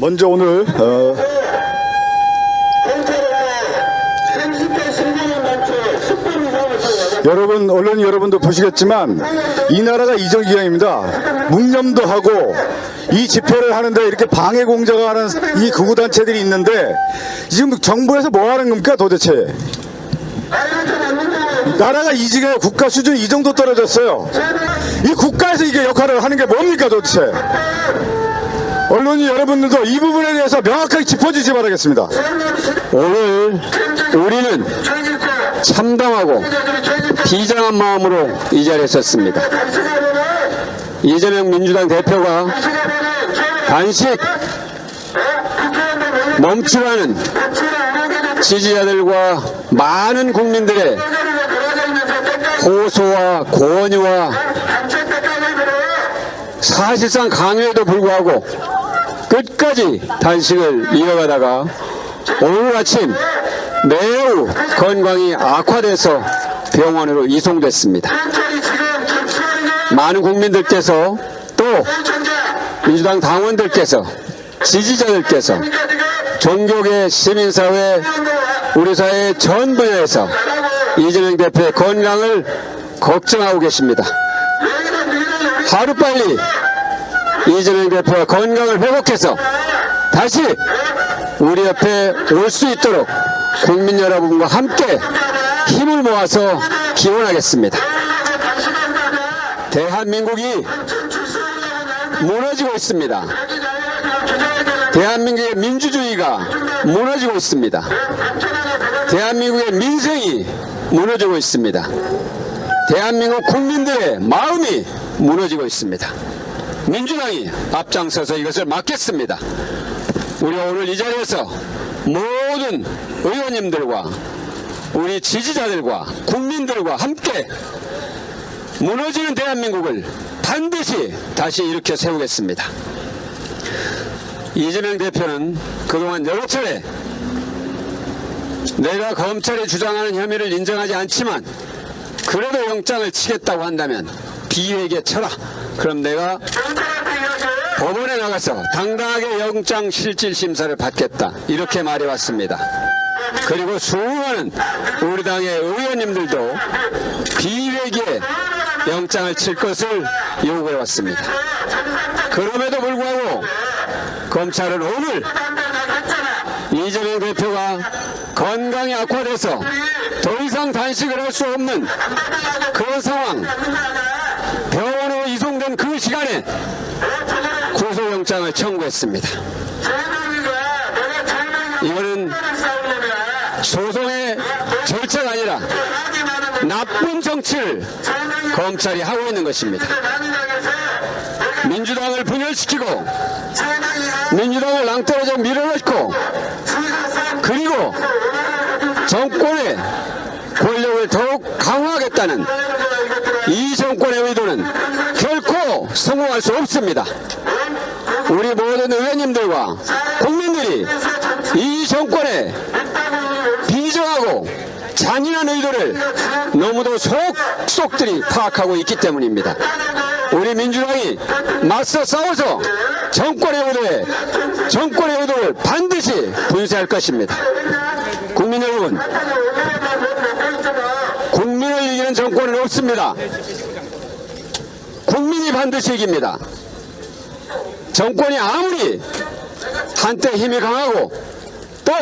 먼저 오늘 어, 여러분 언론 여러분도 보시겠지만 이 나라가 이정기강입니다. 묵념도 하고 이 집회를 하는데 이렇게 방해 공작을 하는 이 극우 단체들이 있는데 지금 정부에서 뭐 하는 겁니까 도대체? 나라가 이지가 국가 수준이 이 정도 떨어졌어요. 이 국가에서 이게 역할을 하는 게 뭡니까 도대체? 언론이 여러분들도 이 부분에 대해서 명확하게 짚어주시 기 바라겠습니다. 오늘 우리는 참담하고 비장한 마음으로 이 자리에 섰습니다. 이재명 민주당 대표가 단식 멈추라는 지지자들과 많은 국민들의 호소와 권유와 사실상 강요에도 불구하고 끝까지 단식을 이어가다가 오늘 아침 매우 건강이 악화돼서 병원으로 이송됐습니다. 많은 국민들께서 또 민주당 당원들께서 지지자들께서 종교계 시민사회 우리 사회 전 분야에서 이재명 대표의 건강을 걱정하고 계십니다. 하루빨리 이재명 대표가 건강을 회복해서 다시 우리 옆에 올 수 있도록 국민 여러분과 함께 힘을 모아서 기원하겠습니다. 대한민국이 무너지고 있습니다. 대한민국의 민주주의가 무너지고 있습니다. 대한민국의 민생이 무너지고 있습니다. 대한민국 국민들의 마음이 무너지고 있습니다. 민주당이 앞장서서 이것을 막겠습니다. 우리 오늘 이 자리에서 모든 의원님들과 우리 지지자들과 국민들과 함께 무너지는 대한민국을 반드시 다시 일으켜 세우겠습니다. 이재명 대표는 그동안 여러 차례 내가 검찰이 주장하는 혐의를 인정하지 않지만 그래도 영장을 치겠다고 한다면 비회계 쳐라. 그럼 내가 법원에 나가서 당당하게 영장 실질 심사를 받겠다. 이렇게 말해왔습니다. 그리고 수많은 우리 당의 의원님들도 비회계 영장을 칠 것을 요구해왔습니다. 그럼에도 불구하고 검찰은 오늘 이재명 대표가 건강이 악화돼서 더 이상 단식을 할 수 없는 그런 상황 병원으로 이송된 그 시간에 구속영장을 청구했습니다. 이거는 소송의 절차가 아니라 나쁜 정치를 검찰이 하고 있는 것입니다. 민주당을 분열시키고 민주당을 낭떠러져 밀어넣고 그리고 정권의 권력을 더욱 강화하겠다는 이 정권의 의도는 결코 성공할 수 없습니다. 우리 모든 의원님들과 국민들이 이 정권의 비정하고 잔인한 의도를 너무도 속속들이 파악하고 있기 때문입니다. 우리 민주당이 맞서 싸워서 정권의 의도에 정권의 의도를 반드시 분쇄할 것입니다. 국민 여러분, 국민을 이기는 정권은 없습니다. 국민이 반드시 이깁니다. 정권이 아무리 한때 힘이 강하고 또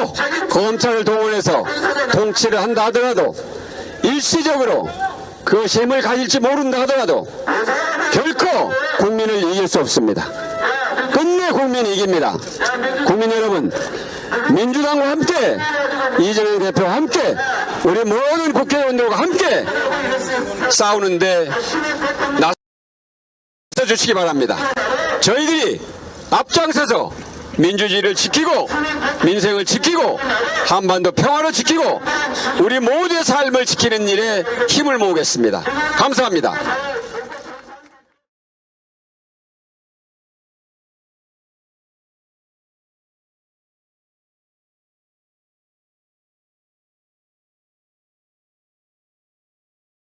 검찰을 동원해서 통치를 한다 하더라도 일시적으로 그 힘을 가질지 모른다 하더라도 결코 국민을 이길 수 없습니다. 끝내 국민이 이깁니다. 국민 여러분, 민주당과 함께 이재명 대표와 함께 우리 모든 국회의원들과 함께 싸우는데 주시기 바랍니다. 저희들이 앞장서서 민주주의를 지키고 민생을 지키고 한반도 평화를 지키고 우리 모두의 삶을 지키는 일에 힘을 모으겠습니다. 감사합니다.